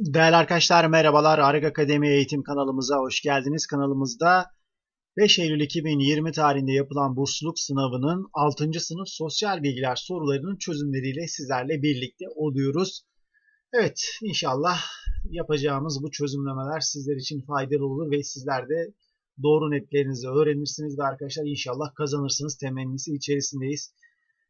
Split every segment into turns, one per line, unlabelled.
Değerli arkadaşlar merhabalar. Arık Akademi Eğitim kanalımıza hoş geldiniz. Kanalımızda 5 Eylül 2020 tarihinde yapılan bursluluk sınavının 6. sınıf sosyal bilgiler sorularının çözümleriyle sizlerle birlikte oluyoruz. Evet inşallah yapacağımız bu çözümlemeler sizler için faydalı olur ve sizler de doğru netlerinizi öğrenirsiniz ve arkadaşlar inşallah kazanırsınız temennisi içerisindeyiz.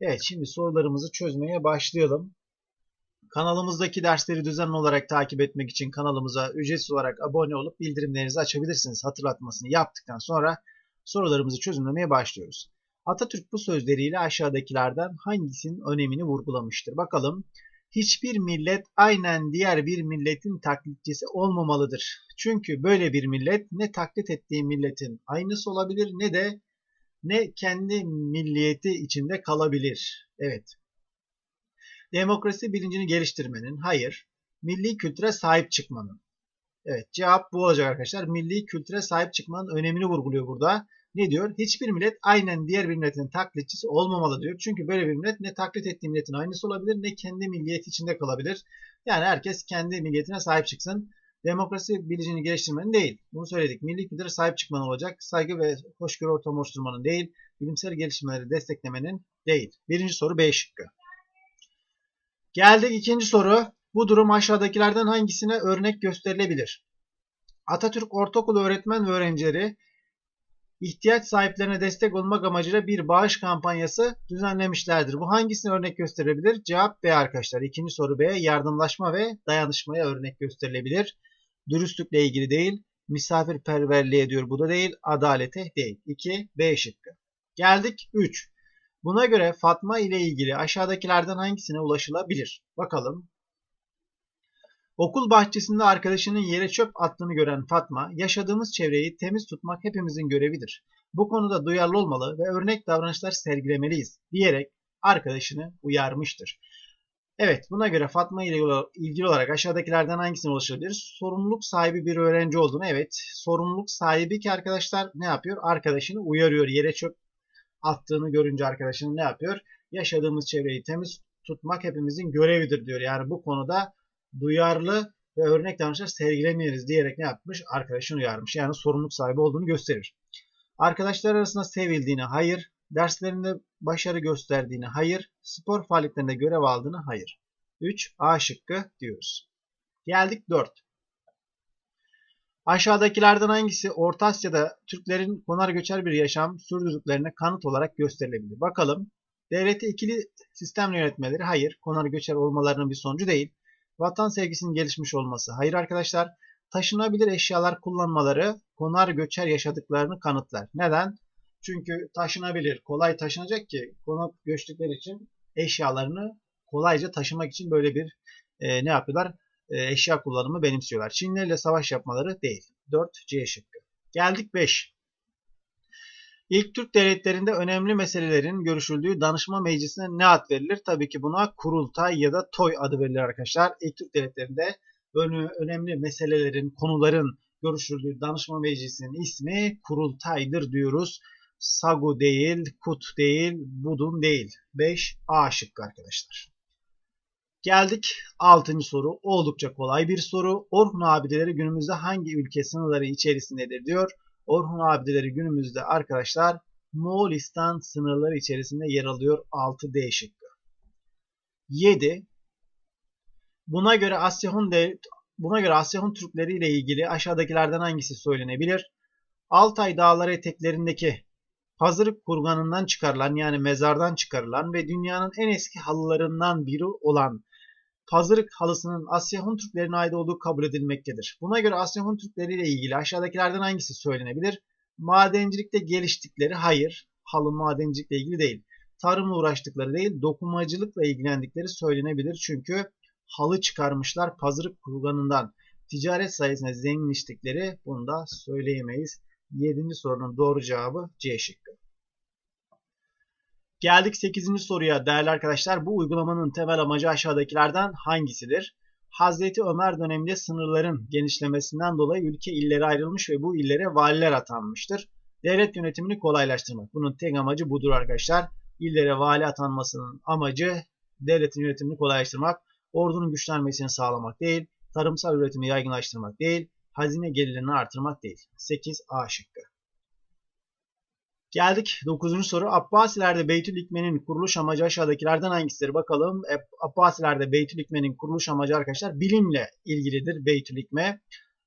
Evet şimdi sorularımızı çözmeye başlayalım. Kanalımızdaki dersleri düzenli olarak takip etmek için kanalımıza ücretsiz olarak abone olup bildirimlerinizi açabilirsiniz. Hatırlatmasını yaptıktan sonra sorularımızı çözümlemeye başlıyoruz. Atatürk bu sözleriyle aşağıdakilerden hangisinin önemini vurgulamıştır? Bakalım. Hiçbir millet aynen diğer bir milletin taklitçisi olmamalıdır. Çünkü böyle bir millet ne taklit ettiği milletin aynısı olabilir ne de ne kendi milliyeti içinde kalabilir. Evet, Demokrasi bilincini geliştirmenin, hayır. Milli kültüre sahip çıkmanın. Evet cevap bu olacak arkadaşlar. Milli kültüre sahip çıkmanın önemini vurguluyor burada. Ne diyor? Hiçbir millet aynen diğer bir milletin taklitçisi olmamalı diyor. Çünkü böyle bir millet ne taklit ettiği milletin aynısı olabilir ne kendi milliyeti içinde kalabilir. Yani herkes kendi milliyetine sahip çıksın. Demokrasi bilincini geliştirmenin değil. Bunu söyledik. Milli kültüre sahip çıkmanın olacak. Saygı ve hoşgörü ortamı oluşturmanın değil. Bilimsel gelişmeleri desteklemenin değil. Birinci soru B şıkkı. Geldik ikinci soru. Bu durum aşağıdakilerden hangisine örnek gösterilebilir? Atatürk Ortaokulu öğretmen ve öğrencileri ihtiyaç sahiplerine destek olmak amacıyla bir bağış kampanyası düzenlemişlerdir. Bu hangisine örnek gösterilebilir? Cevap B arkadaşlar. İkinci soru B. Yardımlaşma ve dayanışmaya örnek gösterilebilir. Dürüstlükle ilgili değil. Misafirperverliğe diyor. Bu da değil. Adalete değil. 2. B şıkkı. Geldik 3. Buna göre Fatma ile ilgili aşağıdakilerden hangisine ulaşılabilir? Bakalım. Okul bahçesinde arkadaşının yere çöp attığını gören Fatma, yaşadığımız çevreyi temiz tutmak hepimizin görevidir. Bu konuda duyarlı olmalı ve örnek davranışlar sergilemeliyiz diyerek arkadaşını uyarmıştır. Evet, buna göre Fatma ile ilgili olarak aşağıdakilerden hangisine ulaşabilir? Sorumluluk sahibi bir öğrenci olduğunu, evet, sorumluluk sahibi ki arkadaşlar ne yapıyor? Arkadaşını uyarıyor. Yere çöp attığını görünce arkadaşının ne yapıyor? Yaşadığımız çevreyi temiz tutmak hepimizin görevidir diyor. Yani bu konuda duyarlı ve örnek davranışlar sergilemeliyiz diyerek ne yapmış? Arkadaşını uyarmış. Yani sorumluluk sahibi olduğunu gösterir. Arkadaşlar arasında sevildiğini hayır, derslerinde başarı gösterdiğini hayır, spor faaliyetlerinde görev aldığını hayır. 3 A şıkkı diyoruz. Geldik 4. Aşağıdakilerden hangisi Orta Asya'da Türklerin konar göçer bir yaşam sürdürdüklerine kanıt olarak gösterilebilir? Bakalım. Devleti ikili sistemle yönetmeleri hayır. Konar göçer olmalarının bir sonucu değil. Vatan sevgisinin gelişmiş olması hayır arkadaşlar. Taşınabilir eşyalar kullanmaları konar göçer yaşadıklarını kanıtlar. Neden? Çünkü taşınabilir, kolay taşınacak ki konak göçtükleri için eşyalarını kolayca taşımak için böyle bir e, ne yapıyorlar? E, eşya kullanımı benimsiyorlar. Çinlilerle savaş yapmaları değil. 4 C şıkkı. Geldik 5. İlk Türk devletlerinde önemli meselelerin görüşüldüğü danışma meclisine ne ad verilir? Tabii ki buna kurultay ya da toy adı verilir arkadaşlar. İlk Türk devletlerinde önemli meselelerin, konuların görüşüldüğü danışma meclisinin ismi kurultaydır diyoruz. Sagu değil, Kut değil, Budun değil. 5 A şıkkı arkadaşlar. Geldik 6. soru. Oldukça kolay bir soru. Orhun abideleri günümüzde hangi ülke sınırları içerisindedir diyor. Orhun abideleri günümüzde arkadaşlar Moğolistan sınırları içerisinde yer alıyor 6D şıkkı. 7. Buna göre Asyahun de, buna göre Asyahun Türkleri ile ilgili aşağıdakilerden hangisi söylenebilir? Altay dağları eteklerindeki Pazırık kurganından çıkarılan yani mezardan çıkarılan ve dünyanın en eski halılarından biri olan Pazırık halısının Asya Hun Türklerine ait olduğu kabul edilmektedir. Buna göre Asya Hun Türkleri ile ilgili aşağıdakilerden hangisi söylenebilir? Madencilikte geliştikleri hayır, halı madencilikle ilgili değil. Tarımla uğraştıkları değil, dokumacılıkla ilgilendikleri söylenebilir. Çünkü halı çıkarmışlar pazırık kurganından. Ticaret sayesinde zenginleştikleri bunu da söyleyemeyiz. 7. sorunun doğru cevabı C şıkkı. Geldik 8. soruya değerli arkadaşlar. Bu uygulamanın temel amacı aşağıdakilerden hangisidir? Hazreti Ömer döneminde sınırların genişlemesinden dolayı ülke illere ayrılmış ve bu illere valiler atanmıştır. Devlet yönetimini kolaylaştırmak. Bunun tek amacı budur arkadaşlar. İllere vali atanmasının amacı devletin yönetimini kolaylaştırmak, ordunun güçlenmesini sağlamak değil, tarımsal üretimi yaygınlaştırmak değil, hazine gelirlerini artırmak değil. 8 A şıkkı. Geldik 9. soru. Abbasilerde Beytül Hikme'nin kuruluş amacı aşağıdakilerden hangisidir? Bakalım. E, Abbasilerde Beytül Hikme'nin kuruluş amacı arkadaşlar bilimle ilgilidir Beytül Hikme.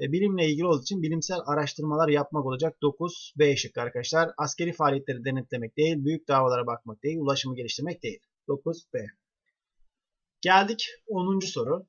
E, bilimle ilgili olduğu için bilimsel araştırmalar yapmak olacak. 9 B şık arkadaşlar. Askeri faaliyetleri denetlemek değil, büyük davalara bakmak değil, ulaşımı geliştirmek değil. 9 B. Geldik 10. soru.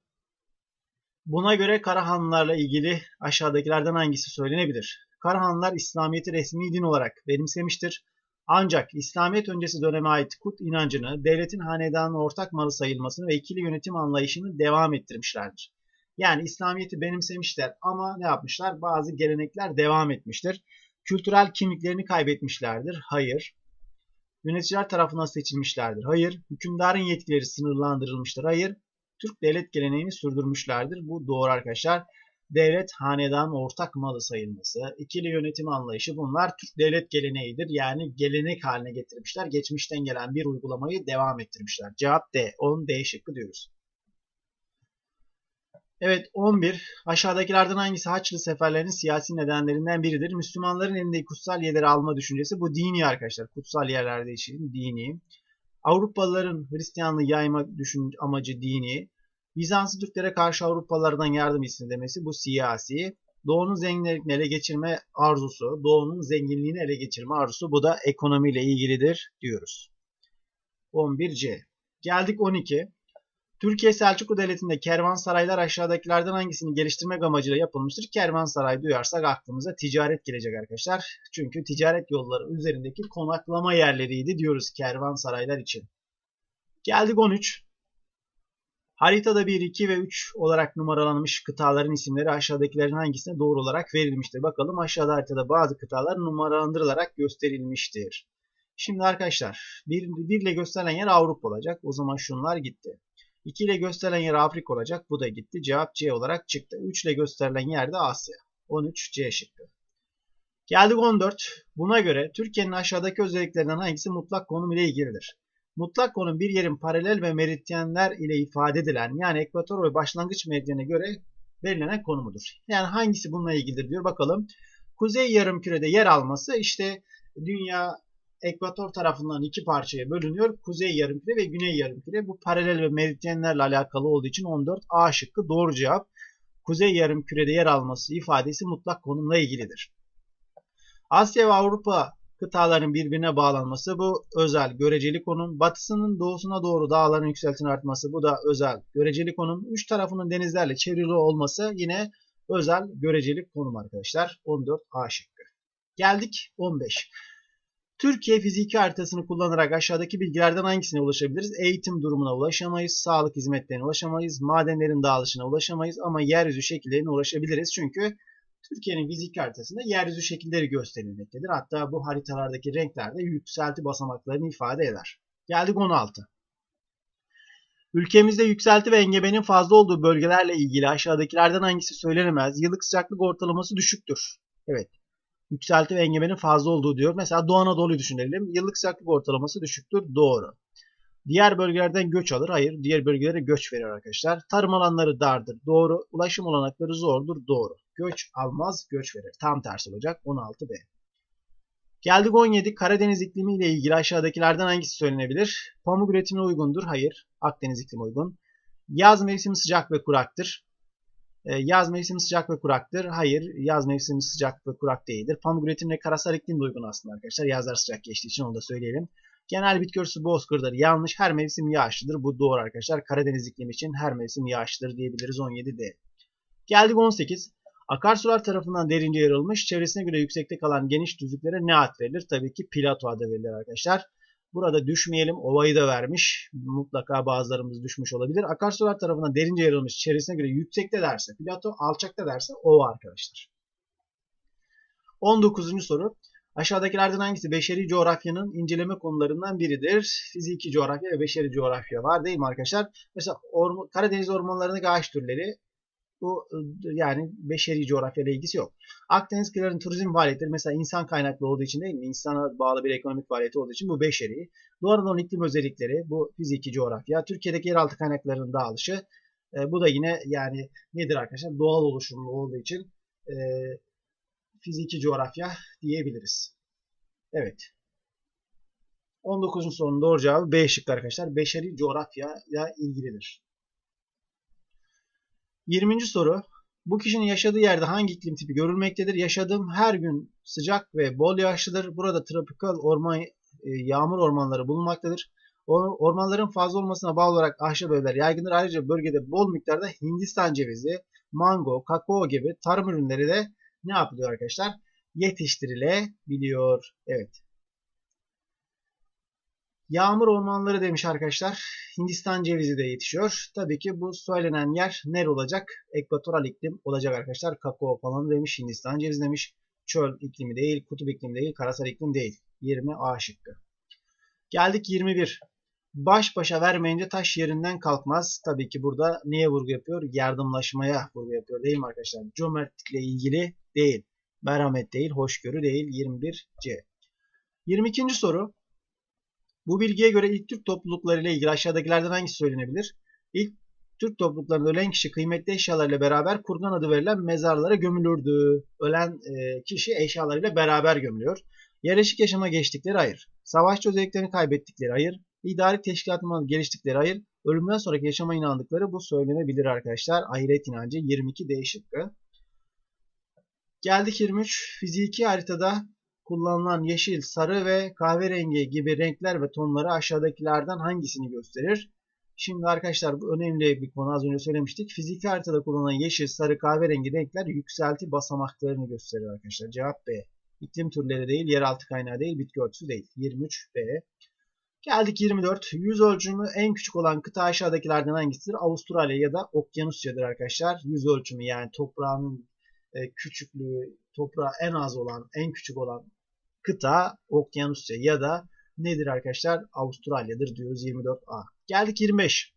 Buna göre Karahanlılarla ilgili aşağıdakilerden hangisi söylenebilir? Karahanlılar İslamiyet'i resmi din olarak benimsemiştir. Ancak İslamiyet öncesi döneme ait kut inancını, devletin hanedanın ortak malı sayılmasını ve ikili yönetim anlayışını devam ettirmişlerdir. Yani İslamiyet'i benimsemişler ama ne yapmışlar? Bazı gelenekler devam etmiştir. Kültürel kimliklerini kaybetmişlerdir. Hayır. Yöneticiler tarafından seçilmişlerdir. Hayır. Hükümdarın yetkileri sınırlandırılmıştır. Hayır. Türk devlet geleneğini sürdürmüşlerdir. Bu doğru arkadaşlar. Devlet hanedan ortak malı sayılması, ikili yönetim anlayışı bunlar Türk devlet geleneğidir. Yani gelenek haline getirmişler. Geçmişten gelen bir uygulamayı devam ettirmişler. Cevap D. 10 D şıkkı diyoruz. Evet 11. Aşağıdakilerden hangisi Haçlı seferlerinin siyasi nedenlerinden biridir? Müslümanların elindeki kutsal yerleri alma düşüncesi bu dini arkadaşlar. Kutsal yerlerde için dini. Avrupalıların Hristiyanlığı yayma düşün amacı dini. Bizanslı Türklere karşı Avrupalılardan yardım demesi bu siyasi. Doğu'nun zenginliklerini ele geçirme arzusu, Doğu'nun zenginliğini ele geçirme arzusu bu da ekonomiyle ilgilidir diyoruz. 11C. Geldik 12. Türkiye Selçuklu Devleti'nde kervansaraylar aşağıdakilerden hangisini geliştirmek amacıyla yapılmıştır? Kervansaray duyarsak aklımıza ticaret gelecek arkadaşlar. Çünkü ticaret yolları üzerindeki konaklama yerleriydi diyoruz kervansaraylar için. Geldik 13. Haritada 1, 2 ve 3 olarak numaralanmış kıtaların isimleri aşağıdakilerin hangisine doğru olarak verilmiştir? Bakalım aşağıda haritada bazı kıtalar numaralandırılarak gösterilmiştir. Şimdi arkadaşlar 1, 1 ile gösterilen yer Avrupa olacak. O zaman şunlar gitti. 2 ile gösterilen yer Afrika olacak. Bu da gitti. Cevap C olarak çıktı. 3 ile gösterilen yer de Asya. 13 C şıkkı. Geldik 14. Buna göre Türkiye'nin aşağıdaki özelliklerinden hangisi mutlak konum ile ilgilidir? Mutlak konum bir yerin paralel ve meridyenler ile ifade edilen yani ekvator ve başlangıç meridyene göre belirlenen konumudur. Yani hangisi bununla ilgilidir diyor. Bakalım. Kuzey yarımkürede yer alması işte dünya ekvator tarafından iki parçaya bölünüyor. Kuzey yarımküre ve güney yarımküre. Bu paralel ve meridyenlerle alakalı olduğu için 14 A şıkkı doğru cevap. Kuzey yarımkürede yer alması ifadesi mutlak konumla ilgilidir. Asya ve Avrupa kıtaların birbirine bağlanması bu özel göreceli konum. Batısının doğusuna doğru dağların yükseltinin artması bu da özel göreceli konum. Üç tarafının denizlerle çevrili olması yine özel göreceli konum arkadaşlar. 14 A şıkkı. Geldik 15. Türkiye fiziki haritasını kullanarak aşağıdaki bilgilerden hangisine ulaşabiliriz? Eğitim durumuna ulaşamayız, sağlık hizmetlerine ulaşamayız, madenlerin dağılışına ulaşamayız ama yeryüzü şekillerine ulaşabiliriz. Çünkü Türkiye'nin fiziki haritasında yeryüzü şekilleri gösterilmektedir. Hatta bu haritalardaki renkler de yükselti basamaklarını ifade eder. Geldik 16. Ülkemizde yükselti ve engebenin fazla olduğu bölgelerle ilgili aşağıdakilerden hangisi söylenemez? Yıllık sıcaklık ortalaması düşüktür. Evet. Yükselti ve engebenin fazla olduğu diyor. Mesela Doğu Anadolu'yu düşünelim. Yıllık sıcaklık ortalaması düşüktür. Doğru. Diğer bölgelerden göç alır. Hayır. Diğer bölgelere göç verir arkadaşlar. Tarım alanları dardır. Doğru. Ulaşım olanakları zordur. Doğru. Göç almaz, göç verir. Tam tersi olacak. 16B. Geldik 17. Karadeniz iklimi ile ilgili aşağıdakilerden hangisi söylenebilir? Pamuk üretimine uygundur. Hayır. Akdeniz iklimi uygun. Yaz mevsimi sıcak ve kuraktır. Ee, yaz mevsimi sıcak ve kuraktır. Hayır. Yaz mevsimi sıcak ve kurak değildir. Pamuk üretimine karasal iklim de uygun aslında arkadaşlar. Yazlar sıcak geçtiği için onu da söyleyelim. Genel bitki örtüsü bozkırdır. Yanlış. Her mevsim yağışlıdır. Bu doğru arkadaşlar. Karadeniz iklimi için her mevsim yağışlıdır diyebiliriz. 17D. Geldik 18. Akarsular tarafından derince yarılmış, çevresine göre yüksekte kalan geniş düzlüklere ne ad verilir? Tabii ki plato adı verilir arkadaşlar. Burada düşmeyelim, ovayı da vermiş. Mutlaka bazılarımız düşmüş olabilir. Akarsular tarafından derince yarılmış, çevresine göre yüksekte derse plato, alçakta derse ova arkadaşlar. 19. soru. Aşağıdakilerden hangisi beşeri coğrafyanın inceleme konularından biridir? Fiziki coğrafya ve beşeri coğrafya var değil mi arkadaşlar? Mesela Karadeniz ormanlarındaki ağaç türleri bu yani beşeri coğrafyayla ilgisi yok. Akdeniz kıyılarının turizm faaliyetleri mesela insan kaynaklı olduğu için değil mi? İnsana bağlı bir ekonomik faaliyeti olduğu için bu beşeri. Doğu Anadolu iklim özellikleri bu fiziki coğrafya. Türkiye'deki yeraltı kaynaklarının dağılışı E, bu da yine yani nedir arkadaşlar? Doğal oluşumlu olduğu için e, fiziki coğrafya diyebiliriz. Evet. 19. sorunun doğru cevabı B şıkkı arkadaşlar. Beşeri coğrafyayla ilgilidir. 20. soru. Bu kişinin yaşadığı yerde hangi iklim tipi görülmektedir? Yaşadığım her gün sıcak ve bol yağışlıdır. Burada tropikal orman, e, yağmur ormanları bulunmaktadır. Ormanların fazla olmasına bağlı olarak ahşap evler yaygındır. Ayrıca bölgede bol miktarda Hindistan cevizi, mango, kakao gibi tarım ürünleri de ne yapılıyor arkadaşlar? Yetiştirilebiliyor. Evet. Yağmur ormanları demiş arkadaşlar. Hindistan cevizi de yetişiyor. Tabii ki bu söylenen yer ner olacak? Ekvatoral iklim olacak arkadaşlar. Kakao falan demiş. Hindistan cevizi demiş. Çöl iklimi değil, kutup iklimi değil, karasal iklim değil. 20 A şıkkı. Geldik 21. Baş başa vermeyince taş yerinden kalkmaz. Tabii ki burada neye vurgu yapıyor? Yardımlaşmaya vurgu yapıyor değil mi arkadaşlar? Cömertlikle ilgili değil. Merhamet değil, hoşgörü değil. 21 C. 22. soru. Bu bilgiye göre ilk Türk toplulukları ile ilgili aşağıdakilerden hangisi söylenebilir? İlk Türk topluluklarında ölen kişi kıymetli eşyalarıyla beraber kurgan adı verilen mezarlara gömülürdü. Ölen e, kişi eşyalarıyla beraber gömülüyor. Yerleşik yaşama geçtikleri hayır. Savaşçı özelliklerini kaybettikleri hayır. İdari teşkilatına geliştikleri hayır. Ölümden sonraki yaşama inandıkları bu söylenebilir arkadaşlar. Ahiret inancı 22 D şıkkı. Geldik 23. Fiziki haritada kullanılan yeşil, sarı ve kahverengi gibi renkler ve tonları aşağıdakilerden hangisini gösterir? Şimdi arkadaşlar bu önemli bir konu az önce söylemiştik. Fiziki haritada kullanılan yeşil, sarı, kahverengi renkler yükselti basamaklarını gösterir arkadaşlar. Cevap B. İklim türleri değil, yeraltı kaynağı değil, bitki örtüsü değil. 23 B. Geldik 24. Yüz ölçümü en küçük olan kıta aşağıdakilerden hangisidir? Avustralya ya da Okyanusya'dır arkadaşlar. Yüz ölçümü yani toprağının e, küçüklüğü, toprağı en az olan, en küçük olan kıta Okyanusya ya da nedir arkadaşlar? Avustralya'dır diyoruz 24A. Geldik 25.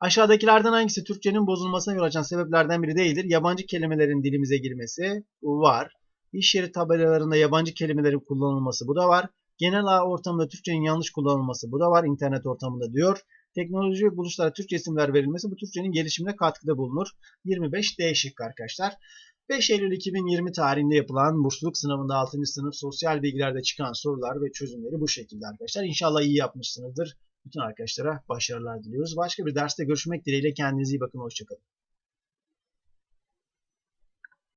Aşağıdakilerden hangisi Türkçenin bozulmasına yol açan sebeplerden biri değildir? Yabancı kelimelerin dilimize girmesi var. İş yeri tabelalarında yabancı kelimelerin kullanılması bu da var. Genel ortamda Türkçenin yanlış kullanılması bu da var internet ortamında diyor. Teknoloji buluşlara Türkçe isimler verilmesi bu Türkçenin gelişimine katkıda bulunur. 25 D şıkkı arkadaşlar. 5 Eylül 2020 tarihinde yapılan bursluluk sınavında 6. sınıf sosyal bilgilerde çıkan sorular ve çözümleri bu şekilde arkadaşlar. İnşallah iyi yapmışsınızdır. Bütün arkadaşlara başarılar diliyoruz. Başka bir derste görüşmek dileğiyle kendinize iyi bakın. Hoşçakalın.